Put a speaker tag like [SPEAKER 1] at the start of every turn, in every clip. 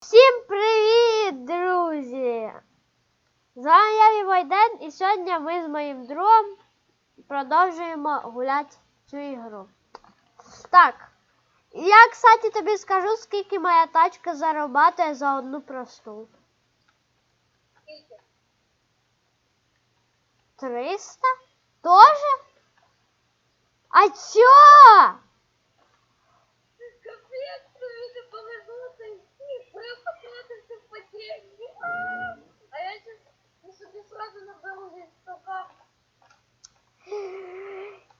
[SPEAKER 1] Всім привіт, друзі! З вами я Вівайден і сьогодні ми з моїм другом продовжуємо гуляти цю ігру. Так, я, кстати, тобі скажу, скільки моя тачка заробляє за одну просту.
[SPEAKER 2] Скільки?
[SPEAKER 1] 300? Тоже? А чё?
[SPEAKER 2] Капець, тобі не повезло цей сніг, просто проти совпадіння. А я щас я собі сразу наберу зі стока.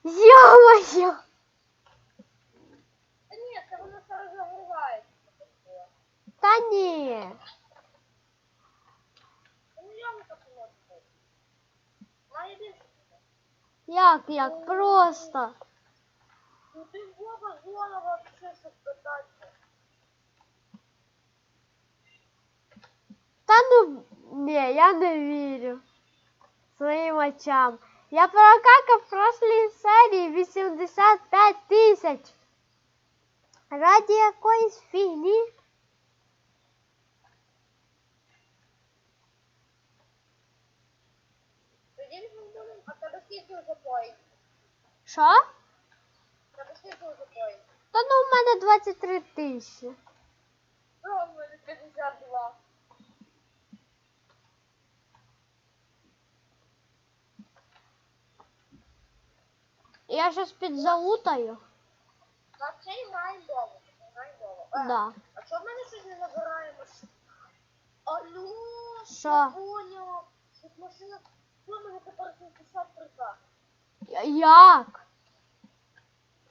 [SPEAKER 1] Ё-моё!
[SPEAKER 2] Та ні, це воно все розігрівається.
[SPEAKER 1] Та ні.
[SPEAKER 2] Ну я не так можу бути. Має більше.
[SPEAKER 1] Як, як, просто.
[SPEAKER 2] Ну ти Вова зона вообще щоб кататися.
[SPEAKER 1] Та ну, ні, я не вірю своїм очам. Я прокакав в прошлій серії 85 тисяч. Раді якоїсь фігні.
[SPEAKER 2] Тоді ми будемо, а тебе скільки вже поїзд?
[SPEAKER 1] Що?
[SPEAKER 2] Тебе скільки вже поїзд?
[SPEAKER 1] Та ну в мене 23 тисячі.
[SPEAKER 2] Ну, в мене 52.
[SPEAKER 1] Я щось підзалутаю.
[SPEAKER 2] Граємо дома. Граємо дома. Е,
[SPEAKER 1] Да.
[SPEAKER 2] А що в мене щось не набирає машин? Алло,
[SPEAKER 1] Що?
[SPEAKER 2] я поняв. Тут машина, що мене тепер 73 к
[SPEAKER 1] Як?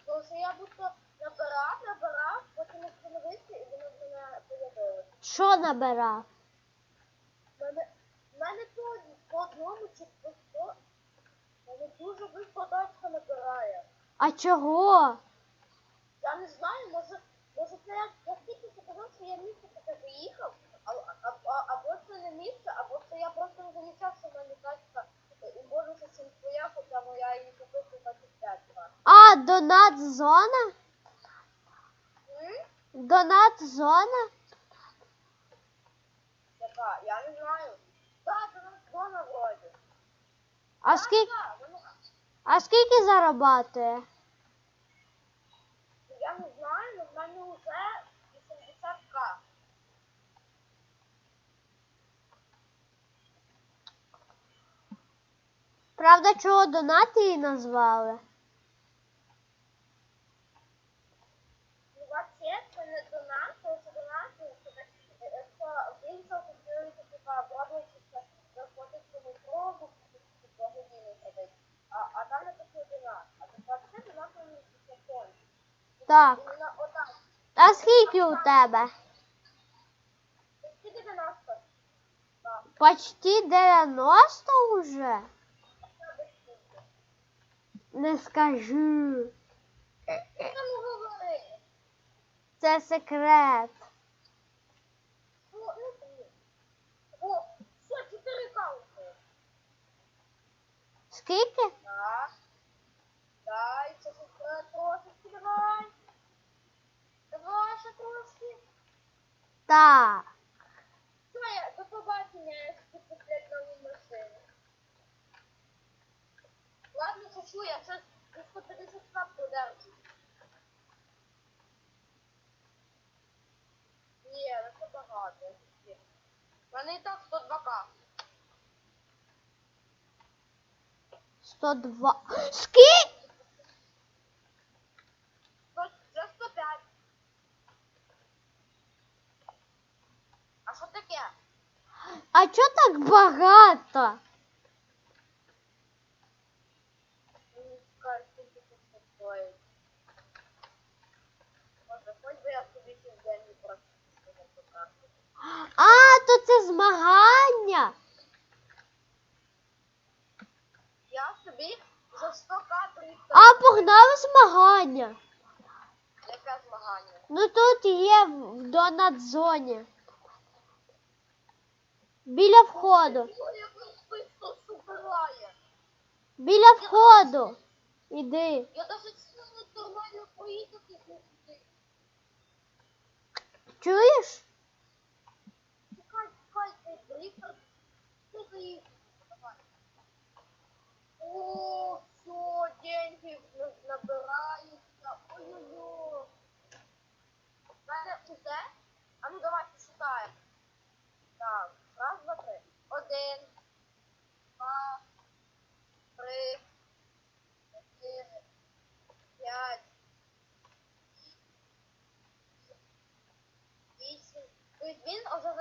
[SPEAKER 2] Тому що я будто набирав, набирав, потім остановився і воно в мене появилось.
[SPEAKER 1] Що набирав?
[SPEAKER 2] В мене, в мене по, по одному чи по сто, мене дуже набирає.
[SPEAKER 1] А чого?
[SPEAKER 2] Я не знаю, може, може це я, я тільки сказав, що я місце таке заїхав, а, а, а, або це не місце, або це я просто не замічав, що в мене тачка, це чим твоя, хоча моя її купив за 25 разів.
[SPEAKER 1] А, донат зона?
[SPEAKER 2] М?
[SPEAKER 1] Донат зона?
[SPEAKER 2] Яка? Я не знаю. Так, нас зона вроді.
[SPEAKER 1] А скільки,
[SPEAKER 2] Так,
[SPEAKER 1] а скільки зарабатує?
[SPEAKER 2] Я не знаю, але в мене вже 80к.
[SPEAKER 1] Правда, чого донати її назвали?
[SPEAKER 2] Ну, вообще, це не донат, тому що донат, ну, це так, е, е, це в іншого купується, типа, обладничка, заходить в метро, типа, годину сидить. А, а там не такий донат. А тут вообще донат на телефон.
[SPEAKER 1] Так. А скільки у тебе?
[SPEAKER 2] Скільки 90? Так.
[SPEAKER 1] Почти 90 уже? Не скажу. Це секрет.
[SPEAKER 2] О, все, 4 каунти.
[SPEAKER 1] Скільки?
[SPEAKER 2] Так. Дай, це
[SPEAKER 1] Так.
[SPEAKER 2] Я до побачення, я хочу купляти нову машину. Ладно, шучу, я щось до 150 к подержу. Ні, це багато. мене і так 102 к
[SPEAKER 1] 102. Скільки?
[SPEAKER 2] Це 105. А що таке?
[SPEAKER 1] А чого так багато?
[SPEAKER 2] Мені цікаво, скільки це стоїть. Може, хоч би я собі сьогодні просто покажу.
[SPEAKER 1] А, то це змагання.
[SPEAKER 2] Я собі за 100 кадрів.
[SPEAKER 1] А погнали змагання.
[SPEAKER 2] Яке змагання?
[SPEAKER 1] Ну тут є в донат зоні. Біля входу. Біля входу. Іди.
[SPEAKER 2] Я навіть сьогодні нормально поїхати купити.
[SPEAKER 1] Чуєш? Чекай, чекай, ти приїхав. Ти заїхав. О, все, деньги набираю.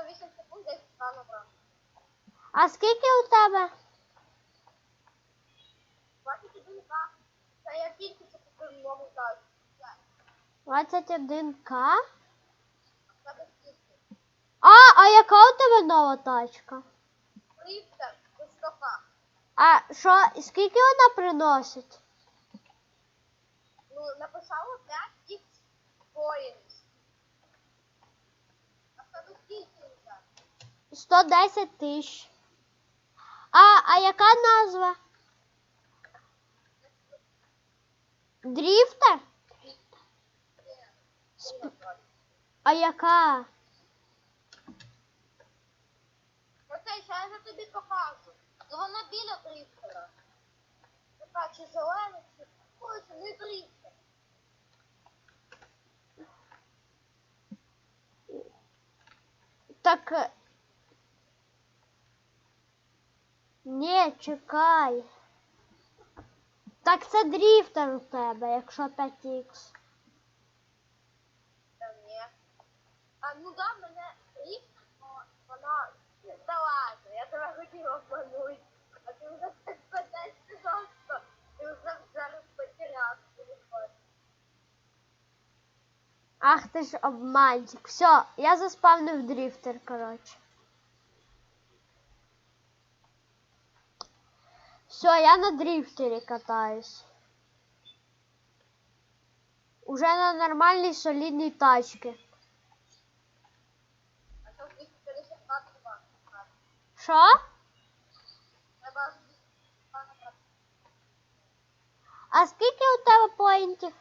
[SPEAKER 2] 8 секунд десь рано брав.
[SPEAKER 1] А скільки у тебе?
[SPEAKER 2] 21 к. Та я тільки це купив нову тачку.
[SPEAKER 1] 21к?
[SPEAKER 2] Та без скидки.
[SPEAKER 1] А, а яка у тебе нова тачка?
[SPEAKER 2] 100 к.
[SPEAKER 1] А що, скільки вона приносить?
[SPEAKER 2] Ну, написало 5x coins. А в тебе скільки вже?
[SPEAKER 1] 110 тисяч. А, а яка назва? Дріфтер? Сп- А яка?
[SPEAKER 2] Окей, що я тобі покажу. Вона біля дріфтера. Така чи зелена, чи ой, це не дріфтер.
[SPEAKER 1] Так. е, Ні, чекай. Так це дріфтер у тебе, якщо 5х.
[SPEAKER 2] Та ні. А ну да, мене дріфтер, но вона... Та ладно, я тебе хотіла обмануть. А ти вже так питаєш просто. Ти вже зараз потеряв телефон.
[SPEAKER 1] Ах ти ж обманчик. Все, я заспавнив дріфтер, коротше. Все, я на дрифтері катаюсь. Уже на
[SPEAKER 2] то 252 треба.
[SPEAKER 1] Що?
[SPEAKER 2] Треба 252 набрати.
[SPEAKER 1] А скільки у тебе поінтів?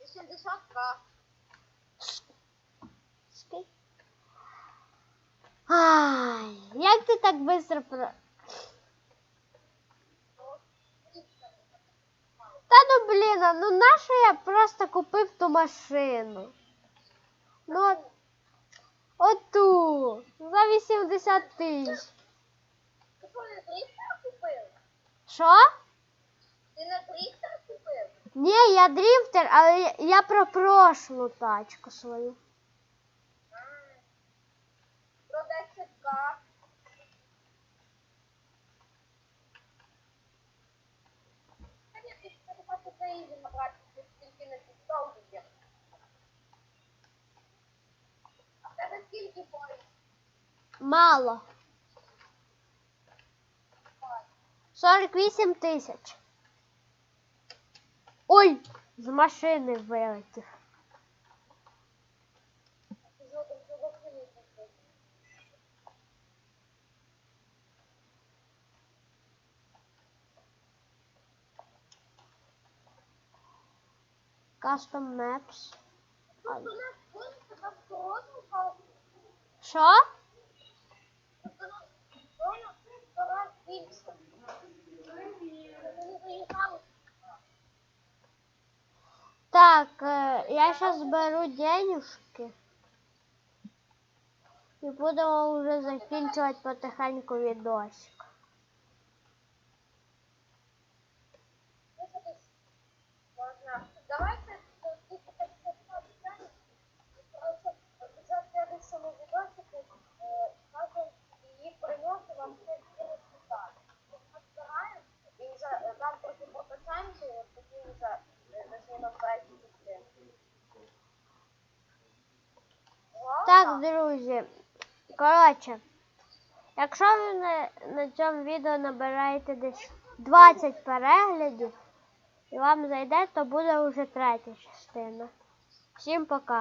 [SPEAKER 2] 82.
[SPEAKER 1] Скільки? Ай, як ти так швидко про.
[SPEAKER 2] Ну, дріфтер.
[SPEAKER 1] Та ну блін, а ну нащо я просто купив ту машину? Ну, от- оту, за 80 тисяч.
[SPEAKER 2] Ти що, не дріфтер купив?
[SPEAKER 1] Що?
[SPEAKER 2] Ти не дріфтер купив?
[SPEAKER 1] Ні, я дрифтер, але я, я про прошлу тачку свою.
[SPEAKER 2] Про 10к. Та ні, ти ж А тебе скільки поїзд?
[SPEAKER 1] Мало. 48 тисяч. Ой, з машини вилетів.
[SPEAKER 2] Ти жоден чоловік не купив.
[SPEAKER 1] Custom Maps.
[SPEAKER 2] Тут у нас буде така скоротка.
[SPEAKER 1] Що?
[SPEAKER 2] Тут у нас зона сто раз більше. Ми не заїжджали.
[SPEAKER 1] Так, е, я зараз беру денюжки. І будемо вже закінчувати потихеньку відосик.
[SPEAKER 2] Можна. Давайте тільки так питання. Коротше, за следующому відосику скажемо її приносить вам все ці результати. Ми збираємо і вже е, там трохи покачаємося, і от тоді вже е, почнемо третю частину.
[SPEAKER 1] Так, друзі. Коротше, якщо ви на, на цьому відео набираєте десь 20 переглядів і вам зайде, то буде вже третя частина. Всім пока.